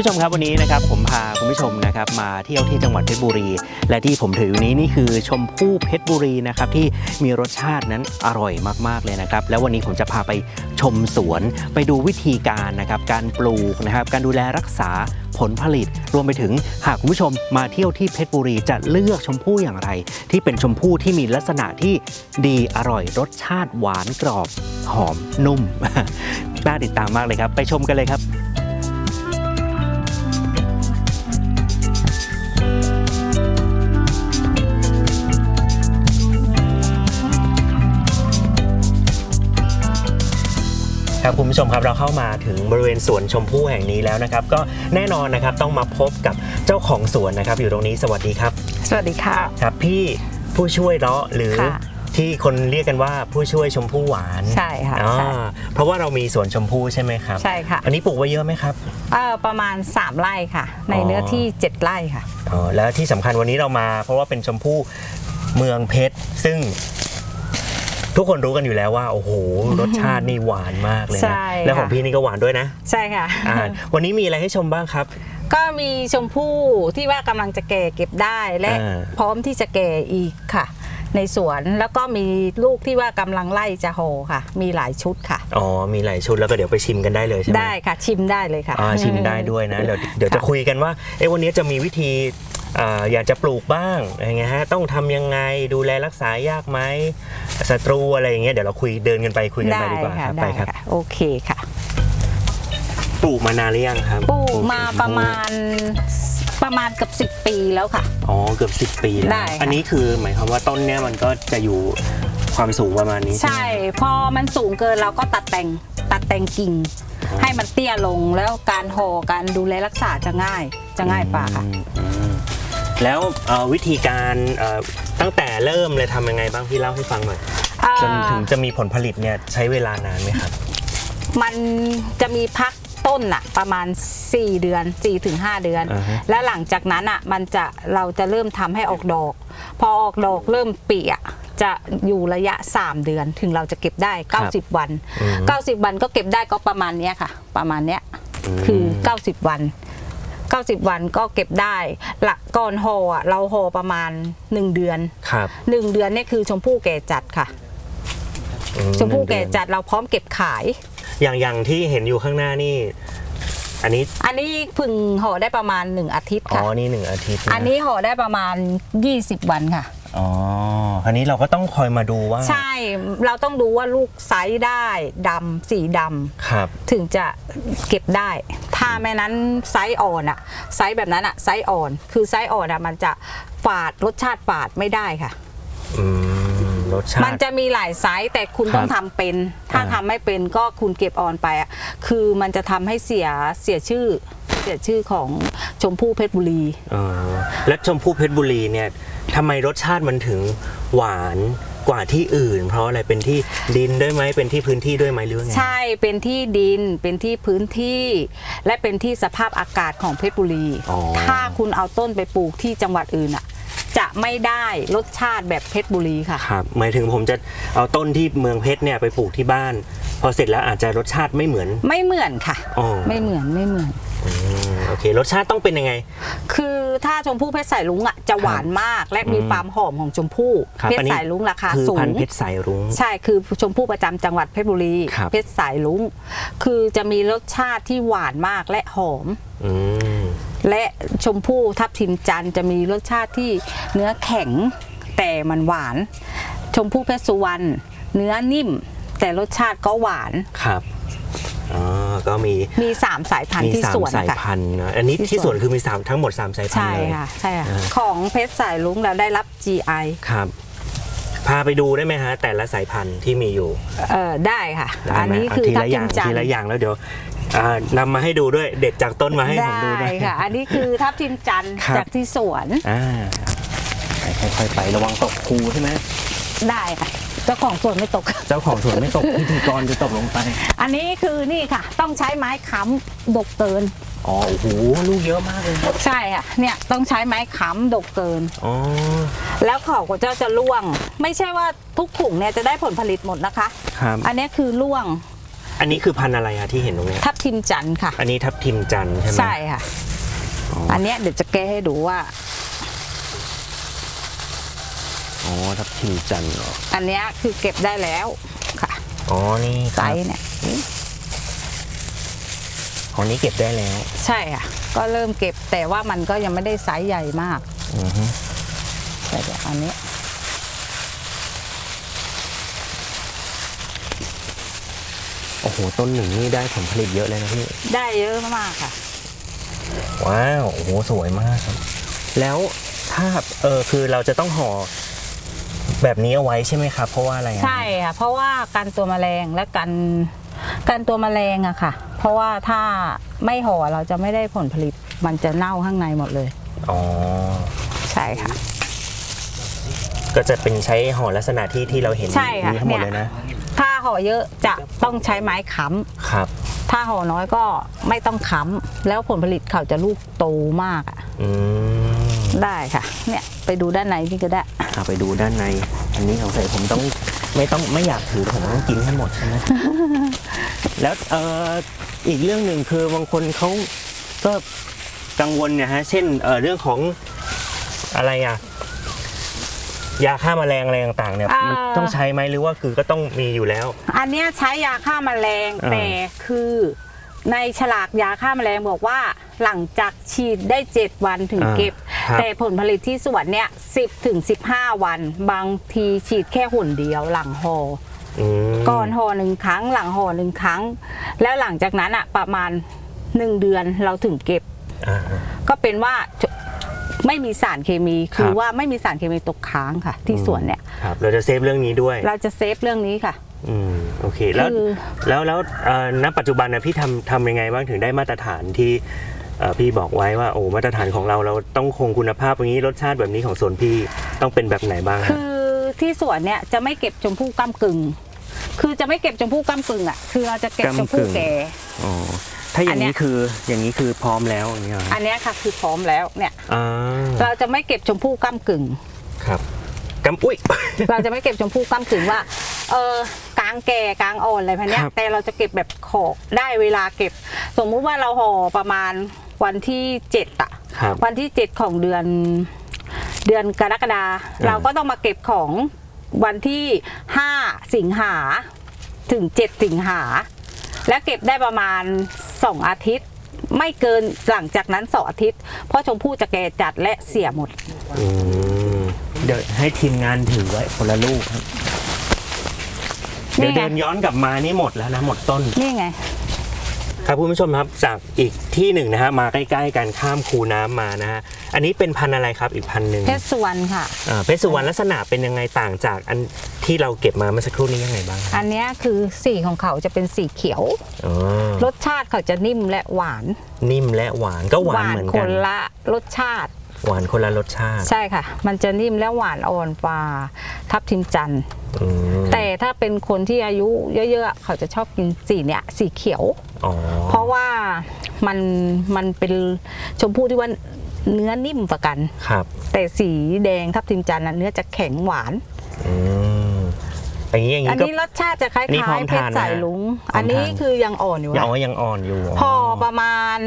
ผู้ชมครับวันนี้นะครับผมพาคุณผู้ชมนะครับมาเที่ยวที่จังหวัดเพชรบุรี และที่ผมถืออยู่นี้นี่คือชมพู่เพชรบุรีนะครับที่มีรสชาตินั้นอร่อยมากๆเลยนะครับ แล้ววันนี้ผมจะพาไปชมสวน ไปดูวิธีการนะครับการปลูกนะครับการดูแลรักษาผลผลิตรวมไปถึงหากคุณผู้ชมมาเที่ยวที่เพชรบุรีจะเลือกชมพู่อย่างไร ที่เป็นชมพู่ที่มีลักษณะที่ดีอร่อย รสชาติหวานกรอบ หอมนุ่มน่าติดตามมากเลยครับ ไปชมกันเลยครับ ครับคุณผู้ชมครับเราเข้ามาถึงบริเวณสวนชมพู่แห่งนี้แล้วนะครับ ก็แน่นอนนะครับต้องมาพบกับเจ้าของสวนนะครับ อยู่ตรงนี้สวัสดีครับสวัสดีค่ะ ครับพี่ผู้ช่วยเลาะหรือค่ะที่คนเรียกกันว่าผู้ช่วยชมพู่หวานใช่ค่ะอ่าใช่ เพราะว่าเรามีสวนชมพู่ใช่ไหมครับใช่ค่ะอันนี้ปลูกไว้เยอะไหมครับ เอ่อประมาณ 3 ไร่ค่ะ ในอ๋อเนื้อที่ 7 ไร่ค่ะ อ๋อแล้วที่สำคัญวันนี้เรามา เพราะว่าเป็นชมพู่เมืองเพชร ซึ่ง ทุกคนรู้กันอยู่แล้วว่าโอ้โหรสชาตินี่หวานมากเลยใช่นะค่ะแล้วของพี่นี่ก็หวานด้วยนะใช่ค่ะ อ่าวันนี้มีอะไรให้ชมบ้างครับ ก็มีชมพู่ที่ว่ากำลังจะแก่เก็บได้และอ่า พร้อมที่จะแก่อีกค่ะ ในสวนแล้วก็มีลูกที่ว่ากำลังไล่จะโหค่ะ มีหลายชุดค่ะ อ๋อมีหลายชุดแล้วก็เดี๋ยวไปชิมกันได้เลยใช่ไหมได้ค่ะชิมได้เลยค่ะ อ่าชิมได้ด้วยนะเดี๋ยวเดี๋ยวจะคุยกันว่าเอ๊ะวันนี้จะมีวิธี อ่าอยากจะปลูกบ้างอะไรเงี้ยฮะต้องทำยังไงดูแลรักษายากไหมศัตรูอะไรอย่างเงี้ยเดี๋ยวเราคุยเดินกันไปคุยกันได้ไปดีกว่าค่ะครับได้ไปครับค่ะโอเคค่ะ ปลูกมานานหรือยังครับปลูกมาประมาณประมาณเกับ10 ปีแล้วค่ะ อ๋อ เกือบสิบปีแล้วได้ค่ะอันนี้คือหมายความว่าต้นเนี้ยมันก็จะอยู่ความสูงประมาณนี้ ใช่ พอมันสูงเกินเราก็ตัดแต่งตัดแต่งกิ่ง ให้มันเตี้ยลงแล้วการห่อการดูแลรักษาจะง่ายจะง่ายกว่าค่ะอืมอืม แล้วเอ่อวิธีการเอ่อตั้งแต่เริ่มเลยทำยังไงบ้างพี่เล่าให้ฟังหน่อยจนถึงจะมีผลผลิตเนี่ยใช้เวลานานไหมครับ มันจะมีพักต้นอะประมาณ 4 เดือน 4-5 เดือน อ่าฮะ แล้วหลังจากนั้นอะมันจะเราจะเริ่มทำให้ออกดอก พอออกดอกเริ่มปีอะจะอยู่ระยะ 3 เดือนถึงเราจะเก็บได้ 90 วันอืม90 วันก็เก็บได้ก็ประมาณเนี้ยค่ะ ประมาณเนี้ยอืมคือ 90 วัน 90 วันก็เก็บได้หลักก่อนห่ออะเราห่อประมาณ 1 เดือน ครับ1 เดือนเนี่ยคือชมพู่แก่จัดค่ะ อืชมพู่แก่จัดเราพร้อมเก็บขาย อย่างอย่างที่เห็นอยู่ข้างหน้านี่ อันนี้อันนี้เพึ่งห่อได้ประมาณ 1 อาทิตย์อ๋อค่ะนี่หนึ่งอาทิตย์ะอันนี้ห่อได้ประมาณ 20 วันค่ะ อ๋ออันนี้เราก็ต้องคอยมาดูว่า ใช่เราต้องดูว่าลูกไซส์ได้ดำสีดครับำถึงจะเก็บได้ ถ้าแม่นั้นไซส์อ่อนอะไซส์แบบนั้นอะไซส์อ่อน คือไซส์อ่อนอะมันจะฝาดรสชาติฝาดไม่ได้ค่ะ อืม รสชามันติ จะมีหลายไซส์แต่คุณครับต้องทำเป็น ถ้าอ่า ทำไม่เป็นก็คุณเก็บออนไปอะคือมันจะทำให้เสียเสียชื่อ เสียชื่อของชมพู่เพชรบุรีอ๋อแล้วชมพู่เพชรบุรีเนี่ย ทำไมรสชาติมันถึงหวานกว่าที่อื่น เพราะอะไรเป็นที่ดินด้วยไหมเป็นที่พื้นที่ด้วยไหมหรือว่าไง ใช่เป็นที่ดินเป็นที่พื้นที่ และเป็นที่สภาพอากาศของเพชรบุรี อ๋อ ถ้าคุณเอาต้นไปปลูกที่จังหวัดอื่นอะ จะไม่ได้รสชาติแบบเพชรบุรีค่ะ ครับหมายถึงผมจะเอาต้นที่เมืองเพชรเนี่ยไปปลูกที่บ้าน พอเสร็จแล้วอาจจะรสชาติไม่เหมือน ไม่เหมือนค่ะ อ๋อ ไม่เหมือนไม่เหมือน อืมโอเค รสชาติต้องเป็นยังไง คือถ้าชมพู่เพชรสายลุงอะจะหวานมาก และมีอืมความหอมของชมพู่ครับเพชอันรนี้ สายลุงราคาคือสูพันง ธุ์เพชรสายรุ้ง ใช่คือชมพู่ประจำจังหวัดเพชรบุรี ครับ เพชรสายลุง คือจะมีรสชาติที่หวานมากและหอม อืม และชมพู่ทับทิมจันทร์จะมีรสชาติที่เนื้อแข็งแต่มันหวาน ชมพู่เพชรสุวรรณเนื้อนิ่ม แต่รสชาติก็หวานครับอ๋อก็มีมีสามสายพันมีธุ์ที่สามสวนสายค่ะ พันธุ์นะอันนี้ที่ที่สสววน นคือมีสามทั้งหมด 3 สายพันใช่ธุ์เลยค่ะใช่ค่ะอ่าของเพชรสายลุงเราได้รับ GI ครับ พาไปดูได้ไหมฮะ แต่ละสายพันธุ์ที่มีอยู่เอ่อได้ค่ะ ได้อันไหมนี้เาคือทีทับละอทิย่างมจันทีทละร์อย่างแล้วเดี๋ยว อ่านำมาให้ดูด้วยเด็ดจากต้นมาให้ผมดูด้ได้วยค่ะ อันนี้คือทับทิมจันทร์ครับ จากที่สวนอ่าค่อยๆไประวังตกคูใช่ไหมได้ค่ะเจ้าของสวนไม่ตก เจ้าของสวนไม่ตกพิธีกรจะตกลงไปอันนี้คือนี่ค่ะ ต้องใช้ไม้ค้ำดกเกิน อ๋อโอ้โหลูกเยอะมากเลยใช่ค่ะเนี่ยต้องใช้ไม้ค้ำดกเกิน อ๋อแล้วเขาก็จะจะร่วง ไม่ใช่ว่าทุกถุงเนี่ยจะได้ผลผลิตหมดนะคะ ครับอันนี้คือร่วง อันนี้คือพันธุ์อะไรอะที่เห็นตรงเนี้ยทับทิมจันทร์ค่ะ อันนี้ทับทิมจันทร์ใช่ไหมใช่ค่ะอ๋ออันเนี้ยเดี๋ยวจะแก้ให้ดูว่า อ๋อทับทิมจันทร์เหรออันเนี้ยคือเก็บได้แล้วค่ะอ๋อนี่คไซรับส์เนี่ยของนี้เก็บได้แล้วใช่ค่ะ ก็เริ่มเก็บแต่ว่ามันก็ยังไม่ได้ไซส์ใหญ่มากอือฮึแต่เดี๋ยวอันนี้ โอ้โห ต้นหนึ่งนี่ได้ผลผลิตเยอะเลยนะพี่ ได้เยอะมากค่ะ ว้าว โอ้โห สวยมากครับ แล้วถ้าเออคือเราจะต้องห่อแบบนี้เอาไว้ใช่ไหมครับ เพราะว่าอะไรอะใช่ค่ะ เพราะว่าการตัวแมลงและการการตัวแมลงอะค่ะ เพราะว่าถ้าไม่ห่อเราจะไม่ได้ผลผลิตมันจะเน่าข้างในหมดเลย อ๋อ ใช่ค่ะ ก็จะเป็นใช้ห่อลักษณะที่ที่เราเห็นใช่ค่ะนี้ทั้งหมดเนี่ยเลยนะถ้า ห่อเยอะจะต้องใช้ไม้ค้ำครับ ถ้าห่อน้อยก็ไม่ต้องค้ำแล้วผลผลิตเขาจะลูกโตมากอะอืมได้ค่ะ เนี่ยไปดูด้านในนี่ก็ได้เอาไปดูด้านใน อันนี้ของใส่ผมต้องไม่ต้องไม่อยากถือผมต้องกินให้หมดใช่ไหมแล้วเอ่ออีกเรื่องหนึ่งคือบางคนเขาก็กังวลเนี่ยฮะ เช่นเอ่อเรื่องของอะไรอะ ยาฆ่าแมลงอะไรต่างๆเนี่ยอ่ามั มันต้องใช้ไหมหรือว่าคือก็ต้องมีอยู่แล้ว อันเนี้ยใช้ยาฆ่าแมลงอ่า แต่คือในฉลากยาฆ่าแมลงบอกว่าหลังจากฉีดได้ 7 วันถึงเก็บครับ แต่ผลผลิตที่สวนเนี่ย10ถึง15 วัน บางทีฉีดแค่หุ่นเดียวหลังหออืมก่อนห่อหนึ่งครั้ง หลังห่อหนึ่งครั้ง แล้วหลังจากนั้นอะประมาณ 1 เดือนเราถึงเก็บ อ่า ก็เป็นว่าจะ ไม่มีสารเคมีคือครับ ว่าไม่มีสารเคมีตกค้างค่ะ ที่สวนเนี่ยครับเราจะเซฟเรื่องนี้ด้วยเราจะเซฟเรื่องนี้ค่ะ อืมโอเคแล้วคือ แล้วแล้วเอ่อณปัจจุบันนะพี่ทำทำยังไงบ้างถึงได้มาตรฐานที่เอ่อพี่บอกไว้ว่าโอ้มาตรฐานของเราเราต้องคงคุณภาพอย่างนี้รสชาติแบบนี้ของสวนพี่ต้องเป็นแบบไหนบ้างฮะ คือที่สวนเนี่ยจะไม่เก็บชมพู่ก้ามกึ่ง คือจะไม่เก็บชมพู่ก้ามกึ่งอะคือเราจะเก็บชมพู่แก่ อ๋อ ถ้าอย่างอันเนี้นี้ยคืออย่างนี้คือพร้อมแล้วอย่างนี้ยเหรออันเนี้ยค่ะคือพร้อมแล้วเนี่ยอ่าเราจะไม่เก็บชมพู่ก้ามกึ่ง ครับกำอุ้ย เราจะไม่เก็บชมพู่ก้ามกึ่งว่าเออกลางแก่กลางอ่อนอะไรพันเนี้ยครับแต่เราจะเก็บแบบขอกได้เวลาเก็บ สมมุติว่าเราห่อประมาณวันที่เจ็ดอะครับ วันที่เจ็ดของเดือน เดือนกรกฎาเราก็ต้องมาเก็บของวันที่ห้าสิงหาถึงเจ็ดสิงหา และเก็บได้ประมาณสองอาทิตย์ ไม่เกินหลังจากนั้นสองอาทิตย์ เพราะชมพู่จะแก่จัดและเสียหมดอืมเดี๋ยวให้ทีมงานถือไว้คนละลูกครับ เดี๋ยวนี่ไง เดินย้อนกลับมานี่หมดแล้วนะหมดต้น นี่ไง ครับคุณผู้ชมครับจากอีกที่หนึ่งนะฮะมาใกล้ๆกันข้ามคูน้ำมานะฮะอันนี้เป็นพันธุ์อะไรครับอีกพันธุ์หนึ่งเพชรสุวรรณค่ะ อ่าเพชรสุวรรณลักษณะเป็นยังไงต่างจากอันที่เราเก็บมาเมื่อสักครู่นี้ยังไงบ้างครับอันเนี้ยคือสีของเขาจะเป็นสีเขียว อ๋อรสชาติเขาจะนิ่มและหวาน นิ่มและหวานก็หวานเหมือนคกันนละรสชาติ หวานคนละรสชาติใช่ค่ะ มันจะนิ่มและหวานอ่อนกว่าทับทิมจันทร์อืมแต่ถ้าเป็นคนที่อายุเยอะๆ เขาจะชอบกินสีเนี้ยสีเขียว อ๋อเพราะว่ามันมันเป็นชมพู่ที่ว่าเนื้อนิ่มกว่ากัน ครับแต่สีแดงทับทิมจันทร์น่ะเนื้อจะแข็งหวาน อืม อย่างนี้อย่างอันนี้ก็ นี้รสชาติจะคล้าอันนี้พร้อยมๆเพชทานรนะสายลุง พร้อมอันนี้ทานคือยังอ่อนอยู่ยังนะอ๋อยังอ่อนอยู่พอประมาณ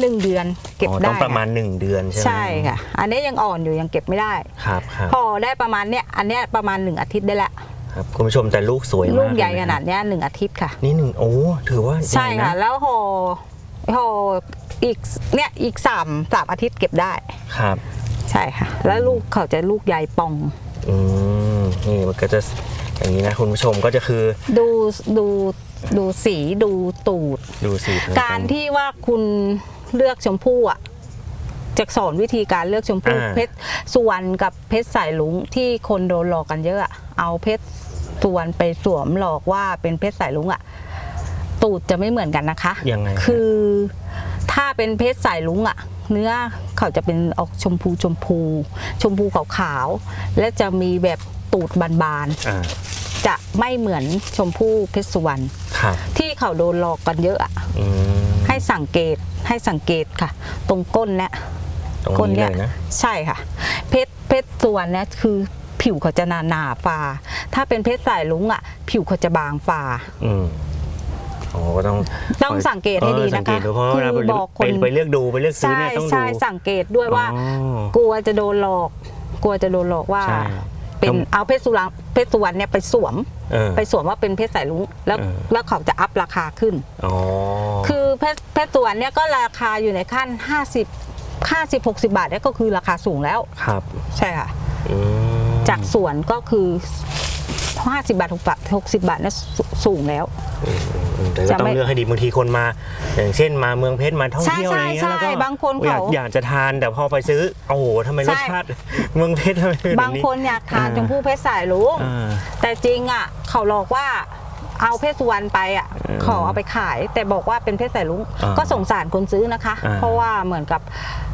หนึ่งเดือนเก็บอ๋อได้ต้องประมาณหนึ่งเดือนใช่ไหมใช่ค่ะ อันนี้ยังอ่อนอยู่ยังเก็บไม่ได้ ครับครับพอได้ประมาณเนี้ยอันเนี้ยประมาณหนึ่งอาทิตย์ได้ละครับคุณผู้ชมแต่ลูกสวยมากลูกใหญ่เยะขนาดเนี้ยหนึ่งอาทิตย์ค่ะ นี่หนึ่งโอ้ถือว่าใช่ญ่นค่ะ แล้วห่อห่ออีกเนี่ยอีกสามสามอาทิตย์เก็บได้ ครับใช่ค่ะ แล้วลูกเขาจะลูกใหญ่ปอง อืมนี่มันก็จะ อย่างนี้นะคุณผู้ชมก็จะคือดูดูดูสีดูตูด ดูสิการที่ว่าคุณเลือกชมพู่อะจะสอนวิธีการเลือกชมพู่อ่า เพชรสุวรรณกับเพชรสายลุงที่คนโดนหลอกกันเยอะอะเอาเพชรสุวรรณไปสวมหลอกว่าเป็นเพชรสายลุงอะ ตูดจะไม่เหมือนกันนะคะ ยังไงฮะ คือถ้าเป็นเพชรสายลุงอะเนื้อเขาจะเป็นออกชมพูชมพู ชมพูขาวๆและจะมีแบบ ตูดบานอ่าๆ จะไม่เหมือนชมพู่เพชรสุวรรณครับที่เขาโดนหลอกกันเยอะอะ อืมให้สังเกตให้สังเกตค่ะ ตรงก้นเนี่ยตรงก้นนี้เนี่เลยยนะ ใช่ค่ะ เพชรเพชรส่วนเนี่ยคือผิวเขาจะหนาหนาๆฟ้าถ้าเป็นเพชรสายลุงอะ ผิวเขาจะบางฟ้า อืมโอ้ก็ต้องต้องสังเกตให้ดีออสังนะเกคะตดูเพราะว่าเวลาคือบอกคนไปไปเลือกดูไปเลือกซื้อใช่เนี่ยต้องดู ใช่สังเกตด้วยว่า อ๋อกลัวจะโดนหลอก กลัวจะโดนหลอกว่า ใช่ เป็นต้องเอาเพชรสุวรรณเพชรสุวรรณเนี่ยไปสวมเออไปสวมว่าเป็นเพชรสายลุงแล้วเออแล้วเขาจะอัพราคาขึ้นอ๋อคือเพชรเพชรสุวรรณเนี่ยก็ราคาอยู่ในขั้น 50 50 60 บาทเนี่ยก็คือราคาสูงแล้วครับใช่ค่ะอืมจากสวนก็คือ 50 บาท 60 บาท60บาทเนี่ยสูสูงแล้วอืม แต่ก็จะต้อไม่งเลือกให้ดีบางทีคนมา อย่างเช่นมาเมืองเพชรมาท่องใช่เที่ยวอะไรเงี้ยใช่แล้วก็ใช่บางคนอยากเขาอยากจะทานแต่พอไปซื้อโอ้โหทำไมรสใช่ชาติเมืองเพชรทำไมเป็นแบบบางคนอยากทานอ่ชมพู่เพชรสายลุง อ่า แต่จริงอะเขาหลอกว่าเอาเพชรสุวรรณไปอะอืม ขอเอาไปขาย แต่บอกว่าเป็นเพชรสายลุงอ่าก็สงสารคนซื้อนะคะอ่าเพราะว่าเหมือนกับ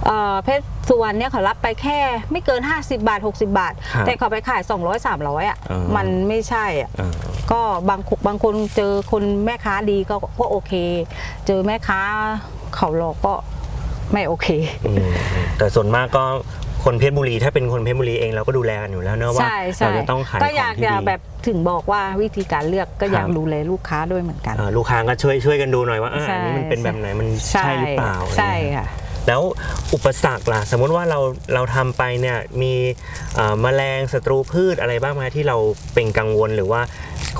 เอ่อเพชรสุวรรณเนี่ยเขารับไปแค่ไม่เกิน 50 บาท 60 บาทครับแต่เขาไปขาย 200 300อะอ่ามัมันไม่ใช่อะอ่าก็บางบางคนเจอคนแม่ค้าดีก็ก็โอเค เจอแม่ค้าเขาหลอกก็ไม่โอเคอืมแต่ส่วนมากก็ คนเพชรบุรีถ้าเป็นคนเพชรบุรีเองเราก็ดูแลกันอยู่แล้วเนอะว่าใช่ใช่เราจะต้องขายขก็องอยากที่จะดี แบบถึงบอกว่าวิธีการเลือกก็อยากครับ ดูแลลูกค้าด้วยเหมือนกันอ่าลูกค้าก็ช่วยช่วยกันดูหน่อยว่าอ่าใช่ อันนี้มันเป็นแบบไหนมันใช่หรือเปล่าใช่อะไรเงี้ยค่ะ แล้วอุปสรรคล่ะ สมมติว่าเราเราทำไปเนี่ยมีเอ่อแมลงศัตรูพืชอะไรบ้างไหมที่เราเป็นกังวลหรือว่า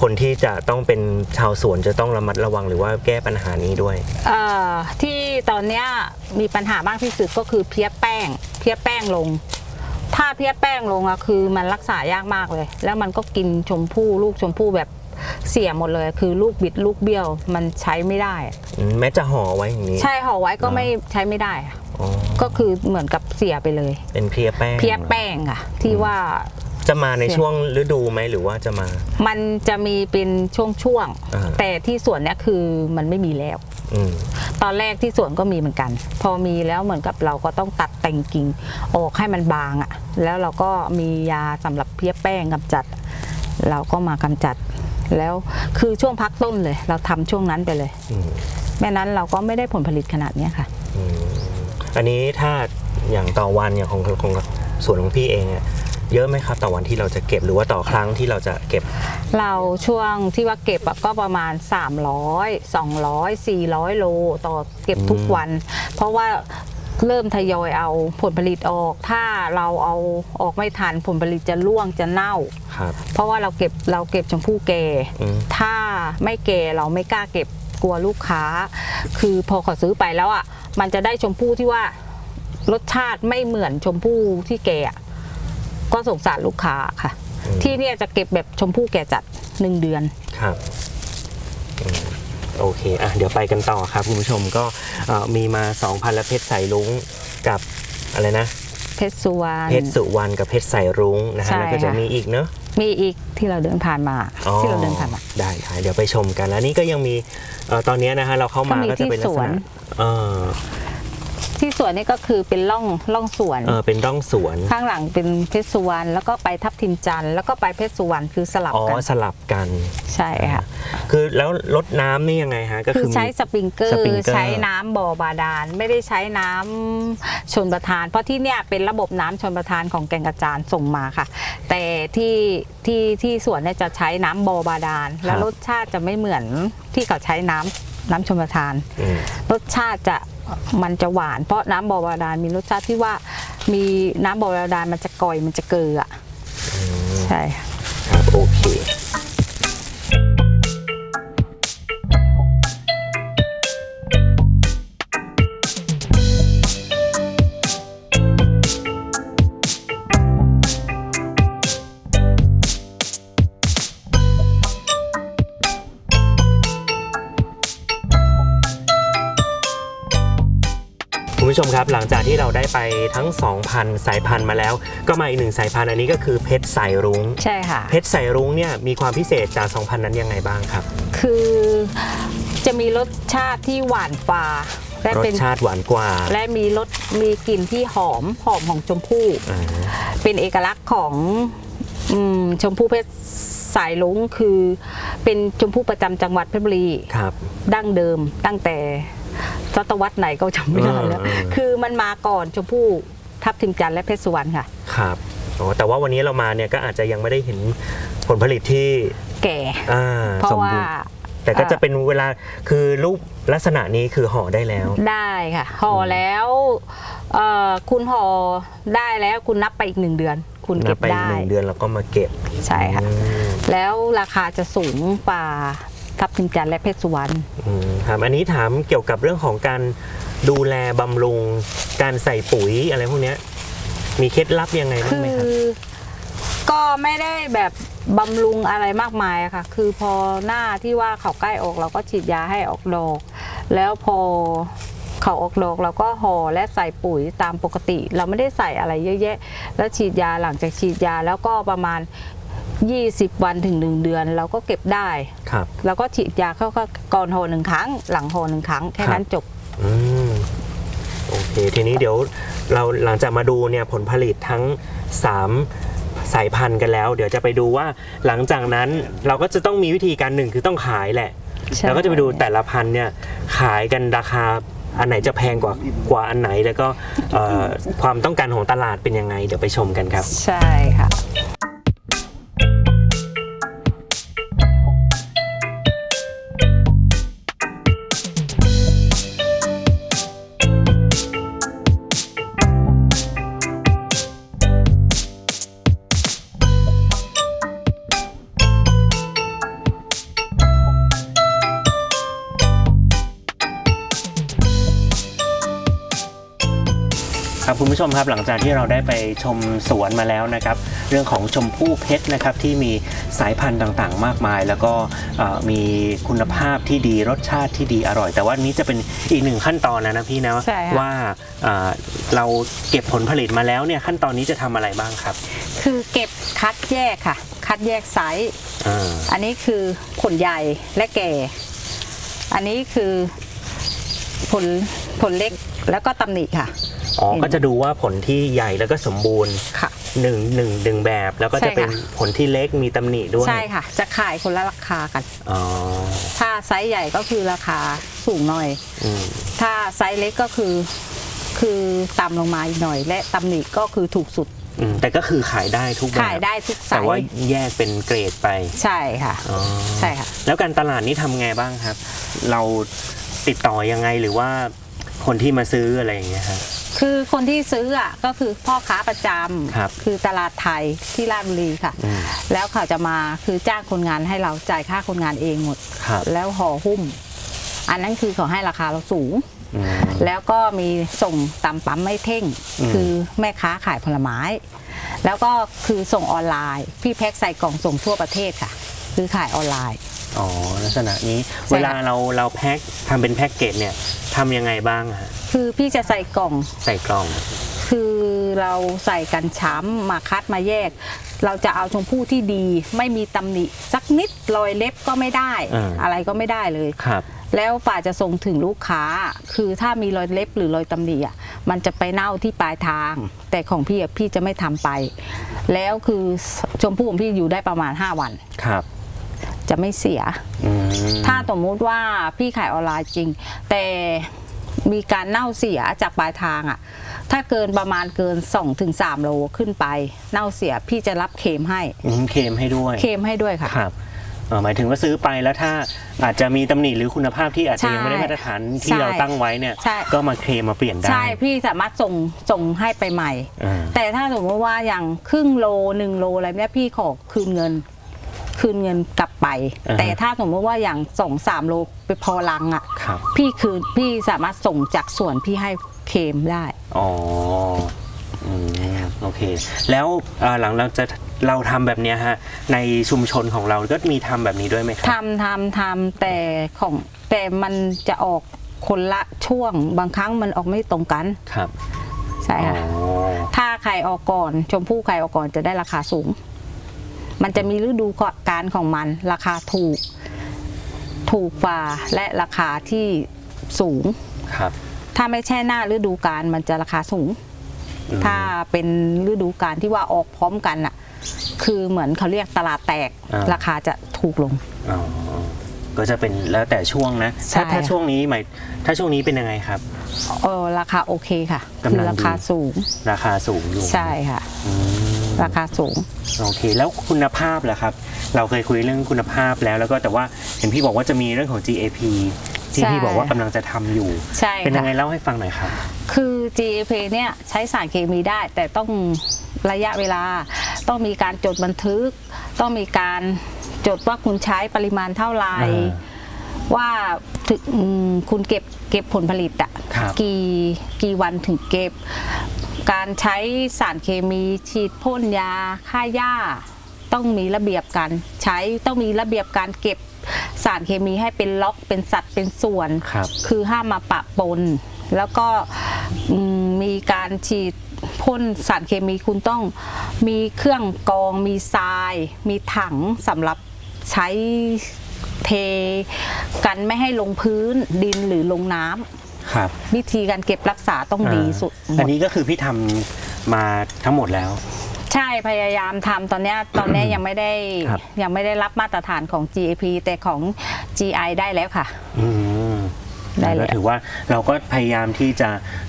คนที่จะต้องเป็นชาวสวนจะต้องระมัดระวังหรือว่าแก้ปัญหานี้ด้วย เอ่อที่ตอนเนี้ยมีปัญหามากที่สุดก็คือเพี้ยแป้ง เพี้ยแป้งลง ถ้าเพี้ยแป้งลงอะคือมันรักษายากมากเลย แล้วมันก็กินชมพู่ลูกชมพู่แบบเสียหมดเลย คือลูกบิดลูกเบี้ยวมันใช้ไม่ได้อะอืมแม้จะห่อไว้อย่างนี้ ใช่ห่อไว้ก็ไม่ใช้ไม่ได้อะอ๋อก็คือเหมือนกับเสียไปเลย เป็นเพลียแป้ง เพี้ยแป้งอะที่ว่า จะมาในช่วงฤดูไหมหรือว่าจะมา มันจะมีเป็นช่วงอ่า ๆ แต่ที่สวนเนี้ยคือมันไม่มีแล้ว อืม ตอนแรกที่สวนก็มีเหมือนกัน พอมีแล้วเหมือนกับเราก็ต้องตัดแต่งกิ่งออกให้มันบางอะ่ะ แล้วเราก็มียาสำหรับเพี้ยแป้งกำจัด เราก็มากำจัด แล้วคือช่วงพักต้นเลย เราทำช่วงนั้นไปเลยอืมแม่นั้นเราก็ไม่ได้ผลผลิตขนาดเนี้ยค่ะอืมอันนี้ถ้าอย่างต่อวันอย่างของของสวนของพี่เองเนี่ย เยอะไหมครับต่อวันที่เราจะเก็บหรือว่าต่อครั้งที่เราจะเก็บ เราช่วงที่ว่าเก็บอะก็ประมาณ 300 200 400 โลต่อเก็บทุกวัน เพราะว่าเริ่มทยอยเอาผลผลิตออก ถ้าเราเอาออกไม่ทันผลผลิตจะร่วงจะเน่า ครับ เพราะว่าเราเก็บเราเก็บชมพู่แก่ อืม ถ้าไม่แก่เราไม่กล้าเก็บกลัวลูกค้า คือพอเขาซื้อไปแล้วอะมันจะได้ชมพู่ที่ว่ารสชาติไม่เหมือนชมพู่ที่แก่อะ ก็สงสารลูกค้าค่ะ อืม ที่เนี่ยจะเก็บแบบชมพู่แก่จัดหนึ่งเดือน ครับอืมโอเคอะเดี๋ยวไปกันต่อครับคุณผู้ชมก็เอ่อมีมา 2,000และเพชรใส่รุ้งกับอะไรนะ เพชรสุวรรณ เพชรสุวรรณกับเพชรใส่รุ้งนะฮะใช่แล้วก็จะค่ะ มีอีกเนอะมีอีกที่เราเดินผ่านมา อ๋อที่เราเดินผ่านมา ได้ค่ะเดี๋ยวไปชมกันแล้วนี่ก็ยังมีเอ่อตอนนี้นะฮะเราเข้ามาก็มีก็จะเป็นลักษที่สวณะนเออ ที่สวนนี่ก็คือเป็นร่องร่องสวน เออเป็นร่องสวน ข้างหลังเป็นเพชรสุวรรณแล้วก็ไปทับทิมจันทร์แล้วก็ไปเพชรสุวรรณคือสลับอ๋อกันสลับกันใช่ค่ะคือแล้วลดน้ำนี่ยังไงฮะก็คืคืออใช้มีสปริงเกอสร์ปริงเกอร์ ใช้น้ำบ่อบาดาลไม่ได้ใช้น้ำชนประทาน เพราะที่เนี่ยเป็นระบบน้ำชนประทานของแก่งกระจานส่งมาค่ะ แต่ที่ที่ที่สวนเนี่ยจะใช้น้ำบ่อบาดาลแล้วรสชาติจะไม่เหมือนที่เขาใช้น้ำน้ำชนประทาน อืมรสชาติจะ มันจะหวาน เพราะน้ำบ่อบาดาลมีรสชาติที่ว่ามีน้ำบ่อบาดาลมันจะก่อยมันจะเกลืออะใช่ค่ะครับโอเค ผู้ชมครับหลังจากที่เราได้ไปทั้ง 2,000 สายพันธุ์มาแล้ว ก็มาอีกหนึ่งสายพันธุ์อันนี้ก็คือเพชรสายรุ้งใช่ค่ะ เพชรสายรุ้งเนี่ยมีความพิเศษจาก 2,000 นั้นยังไงบ้างครับ คือจะมีรสชาติที่หวานปลาและรสเป็นชาติหวานกว่า และมีรสมีกลิ่นที่หอมหอมของชมพู่ อ่าเป็นเอกลักษณ์ของอืมชมพู่เพชรสายลุงคือ เป็นชมพู่ประจำจังหวัดเพชรบุรี ครับ ดั้งเดิมตั้งแต่ ศตวรรษไหนก็จำไม่ได้แล้วอืมอืมคือมันมาก่อนชมพู่ทับทิมจันทร์และเพชรสุวรรณค่ะ ครับอ๋อแต่ว่าวันนี้เรามาเนี่ยก็อาจจะยังไม่ได้เห็นผลผลิตที่แก่ อ่าเพราะสมว่าบูรณ์แต่ก็จะเป็นเวลาคือรูปลักษณะนี้คือห่อได้แล้ว ได้ค่ะ ห่อแล้วเอ่อคุณห่อได้แล้วคุณนับไปอีกหนึ่งเดือน คุณเก็บไปได้ หนึ่งเดือนแล้วก็มาเก็บใช่ค่ะ อืมแล้วราคาจะสูงกว่า ทับทิมจันทร์และเพชรสุวรรณอืมครับอันนี้ถามเกี่ยวกับเรื่องของการดูแลบำรุง การใส่ปุ๋ยอะไรพวกเนี้ยมีเคล็ดลับยังไงบ้างคืไหมอ ครับ ก็ไม่ได้แบบบำรุงอะไรมากมายอะค่ะ คือพอหน้าที่ว่าเขาใกล้ออกเราก็ฉีดยาให้ออกดอก แล้วพอเขาออกดอกเราก็ห่อและใส่ปุ๋ยตามปกติ เราไม่ได้ใส่อะไรเยอะแยะ แล้วฉีดยาหลังจากฉีดยาแล้วก็ประมาณ 20 วันถึง 1 เดือนเราก็เก็บได้ครับ แล้วก็ฉีดยาเข้าก็ก่อนห่อหนึ่งครั้ง หลังห่อหนึ่งครั้ง แค่นั้นจบ อืมโอเค ทีนี้เดี๋ยวเราหลังจากมาดูเนี่ยผลผลิตทั้ง 3 สายพันธุ์กันแล้ว เดี๋ยวจะไปดูว่าหลังจากนั้นเราก็จะต้องมีวิธีการหนึ่งคือต้องขายแหละ ใช่ แล้วก็จะไปดูแต่ละพันธุ์เนี่ยขายกันราคาอันไหนจะแพงกว่ากว่าอันไหนแล้วก็เอ่อความต้องการของตลาดเป็นยังไง เดี๋ยวไปชมกันครับ ใช่ค่ะ ผู้ชมครับหลังจากที่เราได้ไปชมสวนมาแล้วนะครับ เรื่องของชมพู่เพชรนะครับที่มีสายพันธุ์ต่างๆ มากมาย แล้วก็เอ่อมีคุณภาพที่ดีรสชาติที่ดีอร่อย แต่ว่านี้จะเป็นอีกหนึ่งขั้นตอนนะนะพี่นะใช่ค่ะ ว่าเอ่อเราเก็บผลผลิตมาแล้วเนี่ยขั้นตอนนี้จะทำอะไรบ้างครับคือเก็บคัดแยกค่ะ คัดแยกไซส์อ่าอันนี้คือผลใหญ่และแก่ อันนี้คือผลผลเล็กแล้วก็ตำหนิค่ะ อ๋อก็จะดูว่าผลที่ใหญ่แล้วก็สมบูรณ์ค่ะ หนึ่งหนึ่งหนึ่งแบบ แล้วก็ใช่จะเป็นค่ะ ผลที่เล็กมีตำหนิด้วยใช่ค่ะ จะขายคนละราคากัน อ๋อถ้าไซส์ใหญ่ก็คือราคาสูงหน่อย อืมถ้าไซส์เล็กก็คือ คือต่ำลงมาอีกหน่อย และตำหนิก็คือถูกสุดอืมแต่ก็คือขายได้ทุกแบบขายได้ทุกไซแต่ว่าส์แยกเป็นเกรดไปใช่ค่ะ อ๋อใช่ค่ะ แล้วการตลาดนี้ทำไงบ้างครับ เราติดต่อยังไงหรือว่าคนที่มาซื้ออะไรอย่างเงี้ยครับ คือคนที่ซื้ออะก็คือพ่อค้าประจครับำคือตลาดไทยที่ราชบุรีค่ะ อืมแล้วเขาจะมาคือจ้างคนงานให้เราจ่ายค่าคนงานเองหมด ครับแล้วห่อหุ้ม อันนั้นคือเขาให้ราคาเราสูง อืม แล้วก็มีส่งตามปั๊มไม่เท่ง อืม คือแม่ค้าขายผลไม้ แล้วก็คือส่งออนไลน์ พี่แพ็คใส่กล่องส่งทั่วประเทศค่ะ คือขายออนไลน์ อ๋อลักษณะนี้ใช่ค่ะ เวลาเราเราแพ็คทำเป็นแพ็กเกจเนี่ยทำยังไงบ้างฮะคือพี่จะใส่กล่อง ใส่กล่อง คือเราใส่กันช้ำมาคัดมาแยก เราจะเอาชมพู่ที่ดี ไม่มีตำหนิสักนิดรอยเล็บก็ไม่ได้ อ่า อะไรก็ไม่ได้เลย ครับ แล้วฝ่าจะส่งถึงลูกค้า คือถ้ามีรอยเล็บหรือรอยตำหนิอะ มันจะไปเน่าที่ปลายทาง แต่ของพี่อะพี่จะไม่ทำไป แล้วคือชมพู่ของพี่อยู่ได้ประมาณ 5 วัน ครับ จะไม่เสียอืมถ้าสมมุติว่าพี่ขายออนไลน์จริง แต่มีการเน่าเสียจากปลายทางอะ ถ้าเกินประมาณเกิน2-3ถึง3โลขึ้นไป เน่าเสียพี่จะรับเคลมให้อืมเคลมให้ด้วยเคลมให้ด้วยค่ะ ครับเอ่อหมายถึงว่าซื้อไปแล้วถ้าอาจจะมีตำหนิหรือคุณภาพที่อาจจะยังไม่ได้ใช่มาตรฐานที่ใช่เราตั้งไว้เนี่ย ใช่ ก็มาเคลมมาเปลี่ยนได้ใช่พี่สามารถส่งส่งให้ไปใหม่ อ่าแต่ถ้าสมมติว่าอย่างครึ่งโลหนึ่งโลอะไรเนี้ยพี่ขอคืนเงิน คืนเงินกลับไป อ่าฮะแต่ถ้าสมมติว่าอย่างสองสามโลไปพอลังอะครับ พี่คืนพี่สามารถส่งจากส่วนพี่ให้เคลมได้ อ๋ออืมโอเค แล้วเอ่อหลังเราจะเราทำแบบเนี้ยฮะ ในชุมชนของเราก็มีทำแบบนี้ด้วยไหมครับ ทำทำทำแต่ของแต่มันจะออกคนละช่วงบางครั้งมันออกไม่ตรงกัน ครับใช่อ๋อค่ะ ถ้าไข่ออกก่อน ชมพู่ไข่ออกก่อนจะได้ราคาสูง มันจะมีฤดูการของมัน ราคาถูก ถูกกว่าและราคาที่สูง ครับ ถ้าไม่ใช่หน้าฤดูกาลมันจะราคาสูงอืมถ้าเป็นฤดูกาลที่ว่าออกพร้อมกันอะคือเหมือนเขาเรียกตลาดแตก อ่า ราคาจะถูกลง อ๋อก็จะเป็นแล้วแต่ช่วงนะใช่ ถ้าถ้าช่วงนี้หมายถ้าช่วงนี้เป็นยังไงครับ เออราคาโอเคค่ะ กำลังคือราคาดีสูง ราคาสูงอยู่ใช่ค่ะ อืม ราคาสูง โอเค แล้วคุณภาพล่ะครับ เราเคยคุยเรื่องคุณภาพแล้วแล้วก็แต่ว่าเห็นพี่บอกว่าจะมีเรื่องของ GAP ที่ใช่พี่บอกว่ากำลังจะทำอยู่ ใช่เป็นยังไงค่ะ เล่าให้ฟังหน่อยครับ คือ GAP เนี่ยใช้สารเคมีได้แต่ต้องระยะเวลา ต้องมีการจดบันทึก ต้องมีการจดว่าคุณใช้ปริมาณเท่าไหร่ อ่าว่าถึงอืมคุณเก็บเก็บผลผลิตอะครับ กี่กี่วันถึงเก็บ การใช้สารเคมีฉีดพ่นยาฆ่าหญ้า ต้องมีระเบียบการใช้ต้องมีระเบียบการเก็บสารเคมีให้เป็นล็อกเป็นสัดเป็นส่วนครับคือห้ามมาปะปน แล้วก็อืมมีการฉีดพ่นสารเคมีคุณต้องมีเครื่องกรอง มีทราย มีถังสำหรับใช้เทกันไม่ให้ลงพื้นดินหรือลงน้ำ ครับวิธีการเก็บรักษาต้องดีสุดหมอันดนี้ก็คือพี่ทำมาทั้งหมดแล้ว ใช่พยายามทำตอนเนี้ยตอนเนี้ยยังไม่ได้ครับยังไม่ได้รับมาตรฐานของ GAP แต่ของ GI ได้แล้วค่ะอืมได้แล้วก็ถือว่าเราก็พยายามที่จะ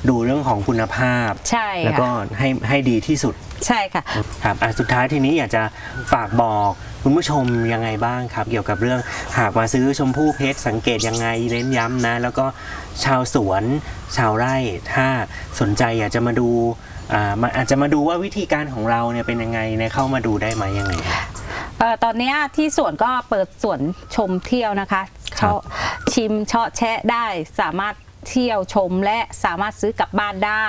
ดูเรื่องของคุณภาพ ใช่แล้วก็ค่ะให้ให้ดีที่สุดใช่ค่ะครับอะสุดท้ายทีนี้อยากจะฝากบอก คุณผู้ชมยังไงบ้างครับ เกี่ยวกับเรื่องหากมาซื้อชมพู่เพชรสังเกตยังไงเน้นย้ำนะ แล้วก็ชาวสวนชาวไร่ถ้าสนใจอยากจะมาดูอ่ามาอาจจะมาดูว่าวิธีการของเราเนี่ยเป็นยังไงเนี่ยเข้ามาดูได้ไหมยังไงครับเอ่อตอนเนี้ยที่สวนก็เปิดสวนชมเที่ยวนะคะครับ เชาะชิมเชาะแชะได้สามารถเที่ยวชมและสามารถซื้อกลับบ้านได้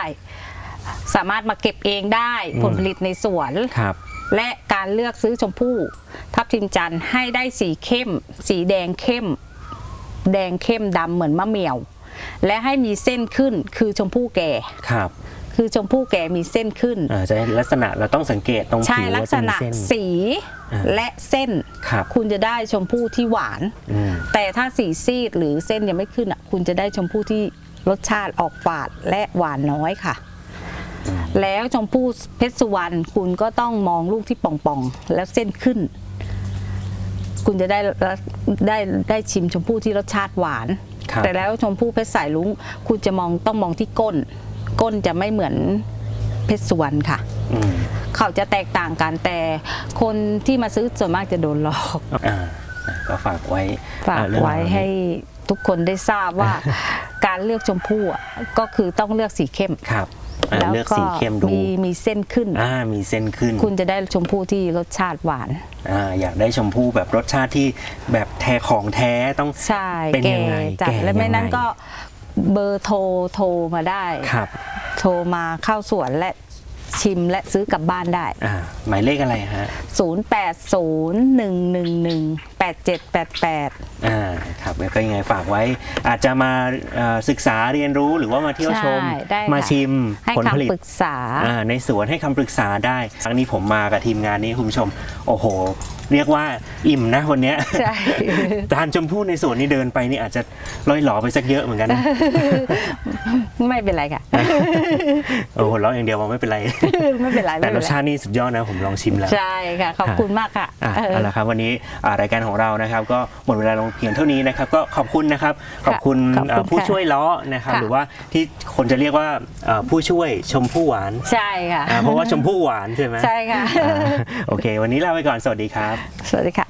สามารถมาเก็บเองได้ผลผลิตในสวน ครับ และการเลือกซื้อชมพู่ ทับทิมจันทร์ให้ได้สีเข้ม สีแดงเข้ม แดงเข้มดำเหมือนมะเหมี่ยว และให้มีเส้นขึ้นคือชมพู่แก่ ครับคือชมพู่แก่มีเส้นขึ้น อ่าจะลักษณะเราต้องสังเกตตรงใช่ผิวลักว่าษจะมีณะเส้น สีอ่าและเส้นครับคุณจะได้ชมพู่ที่หวาน อืม แต่ถ้าสีซีดหรือเส้นยังไม่ขึ้นอะคุณจะได้ชมพู่ที่รสชาติออกฝาดและหวานน้อยค่ะ แล้วชมพู่เพชรสุวรรณคุณก็ต้องมองลูกที่ป่องๆ แล้วเส้นขึ้น คุณจะได้ได้ได้ชิมชมพู่ที่รสชาติหวาน ครับ แต่แล้วชมพู่เพชรสายลุงคุณจะมองต้องมองที่ก้น ก้นจะไม่เหมือนเพชรสุวรรณค่ะ อืมเขาจะแตกต่างกันแต่คนที่มาซื้อส่วนมากจะโดนหลอก อ่าก็ฝากไว้ฝากอ่เรื่องไว้เหล่นี้ให้ทุกคนได้ทราบว่า การเลือกชมพู่อะก็คือต้องเลือกสีเข้ม ครับ อ่าแล้วเลือกก็สีเข้มดู มีมีเส้นขึ้น อ่ามีเส้นขึ้น คุณจะได้ชมพู่ที่รสชาติหวาน อ่าอยากได้ชมพู่แบบรสชาติที่แบบแท้ของแท้ต้องใช่เป็นแก่ยังไงจัดแก่และไม่ยังไงนั้นก็เบอร์โทรโทรมาได้ ครับ โทรมาเข้าสวนและชิมและซื้อกลับบ้านได้ อ่าหมายเลขอะไรฮะ 0801118788 อ่า ครับแล้วก็ยังไงฝากไว้ อาจจะมาเอ่อศึกษาเรียนรู้หรือว่ามาเที่ยวชม ใช่ได้ค่ะ มาชิมให้ผลผลิตคำปรึกษา อ่าในสวนให้คำปรึกษาได้ ครั้งนี้ผมมากับทีมงานนี้คุณผู้ชม โอ้โห เรียกว่าอิ่มนะวันเนี้ย ใช่ ทานชมพู่ในสวนนี่เดินไปนี่อาจจะลอยหลอไปสักเยอะเหมือนกันนะ ไม่เป็นไรค่ะ โอ้โหร้องอย่างเดียวมันไม่เป็นไร ไม่เป็นไรแต่ไม่รเป็นสไรชาตินี่สุดยอดนะผมลองชิมแล้ว ใช่ค่ะ ขอบคุณมากค่ะ อะเออเอาละครับวันนี้อ่ารายการของเรานะครับ ก็หมดเวลาลงเพียงเท่านี้นะครับก็ขอบคุณนะครับขอบคุณขอบคุณเอ่อผู้ค่ะช่วยล้อนะครับค่ะ หรือว่าที่คนจะเรียกว่าเอ่อผู้ช่วยชมพู่หวานใช่ค่ะ อ่าเพราะว่าชมพู่หวานใช่ไหมใช่ค่ะ อ่าโอเค วันนี้ลาไปก่อนสวัสดีครับ สวัสดีค่ะ